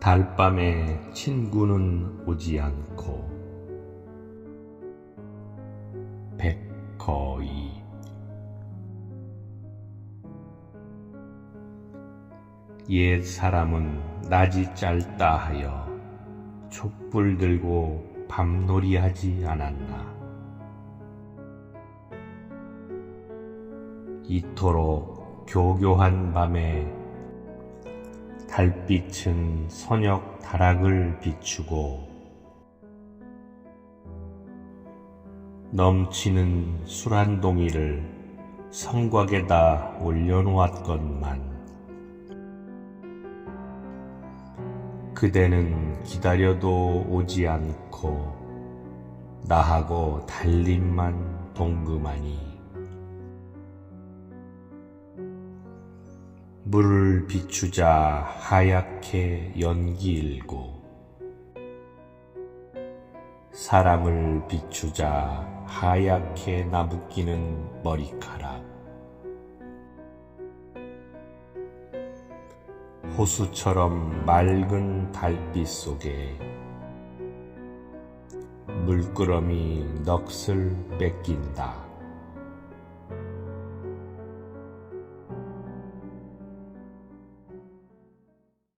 달밤에 친구는 오지 않고 백거이. 옛 사람은 낮이 짧다 하여 촛불 들고 밤놀이 하지 않았나. 이토록 교교한 밤에 달빛은 선역 다락을 비추고 넘치는 술 한 동이를 성곽에다 올려놓았건만 그대는 기다려도 오지 않고 나하고 달림만 동금하니 물을 비추자 하얗게 연기 일고 사람을 비추자 하얗게 나부끼는 머리카락 호수처럼 맑은 달빛 속에 물끄러미 넋을 뺏긴다.